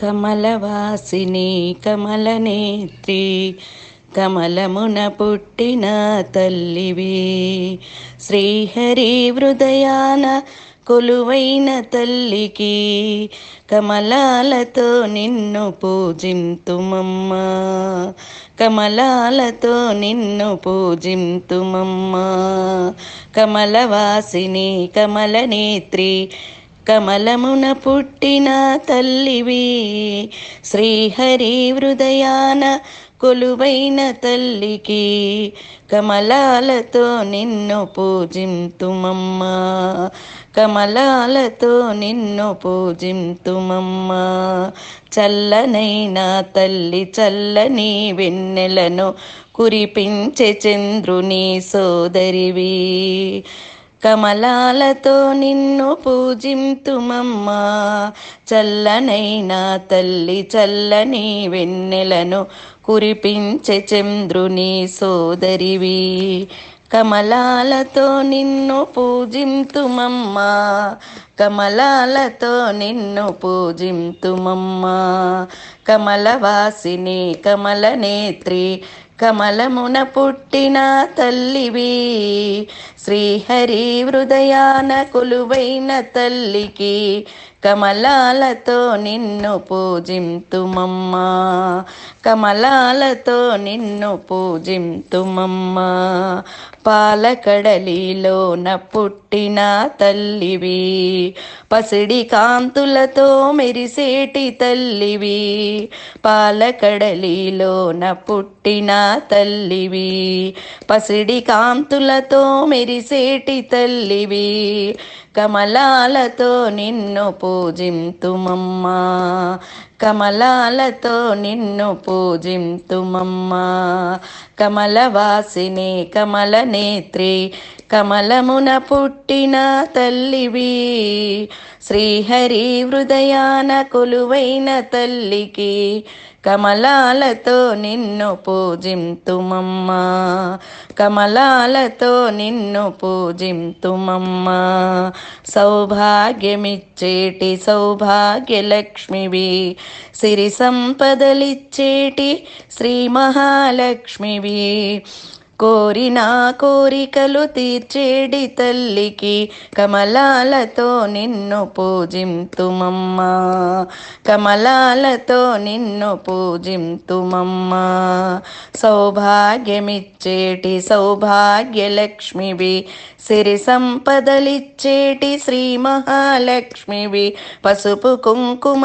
కమలవాసిని కమలనేత్రి కమలమున పుట్టిన తల్లివి. శ్రీహరి హృదయాన కొలువైన తల్లికి కమలాలతో నిన్ను పూజింతుమమ్మా. కమలాలతో నిన్ను పూజింతుమమ్మా. కమలవాసిని కమలనేత్రి కమలమున పుట్టిన తల్లివి శ్రీహరి హృదయాన కొలువైన తల్లికి కమలాలతో నిన్ను పూజింతుమమ్మా. కమలాలతో నిన్ను పూజింతుమమ్మా. చల్లనైన తల్లి చల్లని వెన్నెలను కురిపించే చంద్రుని సోదరివి. కమలాలతో నిన్ను పూజింతుమమ్మా. చల్లనైన తల్లి చల్లని వెన్నెలను కురిపించే చంద్రుని సోదరివి. కమలాలతో నిన్ను పూజింతుమమ్మా. కమలాలతో నిన్ను పూజింతుమమ్మా. కమలవాసిని కమలనేత్రి కమలమున పుట్టిన తల్లివి. శ్రీహరి హృదయాన కొలువైన తల్లికి కమలాలతో నిన్ను పూజింతుమమ్మా. కమలాలతో నిన్ను పూజింతుమమ్మా. పాలకడలిలోన పుట్టిన తల్లివి. పసిడి కాంతులతో మెరిసేటి తల్లివి పాలకడలిలోన పుట్టిన తల్లివి. పసిడి కాంతులతో మెరిసేటి తల్లివి కమలాలతో నిన్ను పూజింతుమమ్మా. కమలాలతో నిన్ను పూజింతుమమ్మా. కమలవాసిని కమలనేత్రి కమలమున పుట్టిన తల్లివి. శ్రీహరి హృదయాన కొలువైన తల్లికి కమలాలతో నిన్ను పూజింతుమమ్మా. కమలాలతో నిన్ను పూజింతుమమ్మా. సౌభాగ్యమిచ్చేటి సౌభాగ్యలక్ష్మివి. సిరి సంపదలిచ్చేటి శ్రీ మహాలక్ష్మివి. కోరిన కోరికలు తీర్చేడి తల్లికి కమలాలతో నిన్ను పూజింతుమమ్మా. కమలాలతో నిన్ను పూజింతుమమ్మా. సౌభాగ్యమిచ్చేటి సౌభాగ్యలక్ష్మివి సిరి సంపదలిచ్చేటి శ్రీ మహాలక్ష్మివి. పసుపు కుంకుమ